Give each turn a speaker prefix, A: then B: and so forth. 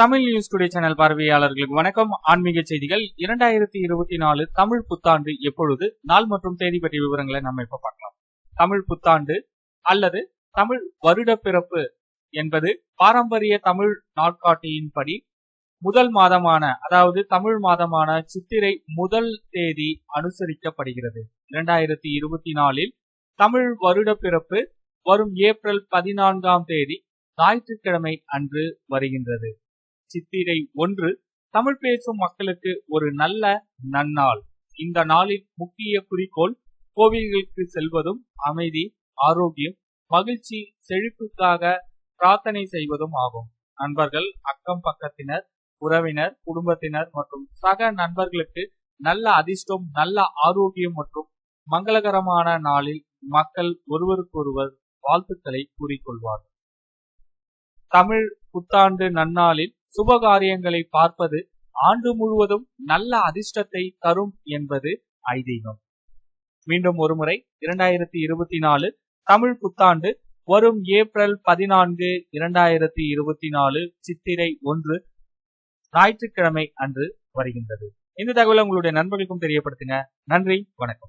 A: Tamil news today channel பார்வையாளர்களுக்கு வணக்கம். ஆன்மீக செய்திகள். இரண்டாயிரத்தி இருபத்தி நாலு தமிழ் புத்தாண்டு எப்பொழுது நாள் மற்றும் தேதி பற்றிய விவரங்களை நம்ம இப்ப பார்க்கலாம். தமிழ் புத்தாண்டு அல்லது தமிழ் வருட பிறப்பு என்பது பாரம்பரிய தமிழ் நாட்காட்டியின்படி முதல் மாதமான அதாவது தமிழ் மாதமான சித்திரை முதல் தேதி அனுசரிக்கப்படுகிறது. இரண்டாயிரத்தி இருபத்தி நாலில் தமிழ் வருட பிறப்பு வரும் ஏப்ரல் பதினான்காம் தேதி ஞாயிற்றுக்கிழமை அன்று வருகின்றது. சித்திரை ஒன்று தமிழ் பேசும் மக்களுக்கு ஒரு நல்ல நன்னாள். இந்த நாளின் முக்கிய குறிக்கோள் கோவில்களுக்கு செல்வதும் அமைதி ஆரோக்கியம் மகிழ்ச்சி செழிப்புக்காக பிரார்த்தனை செய்வதும் ஆகும். நண்பர்கள் அக்கம் பக்கத்தினர் உறவினர் குடும்பத்தினர் மற்றும் சக நண்பர்களுக்கு நல்ல அதிர்ஷ்டம் நல்ல ஆரோக்கியம் மற்றும் மங்களகரமான நாளில் மக்கள் ஒருவருக்கொருவர் வாழ்த்துக்களை கூறிக்கொள்வார் தமிழ் புத்தாண்டு நன்னாளில் சுபகாரியங்களை பார்ப்பது ஆண்டு முழுவதும் நல்ல அதிர்ஷ்டத்தை தரும் என்பது ஐதீகம். மீண்டும் ஒருமுறை இரண்டாயிரத்தி இருபத்தி நாலு தமிழ் புத்தாண்டு வரும் ஏப்ரல் பதினான்கு இரண்டாயிரத்தி இருபத்தி நாலு சித்திரை ஒன்று ஞாயிற்றுக்கிழமை அன்று வருகின்றது. இந்த தகவலை உங்களுடைய நண்பர்களுக்கும் தெரியப்படுத்துங்க. நன்றி வணக்கம்.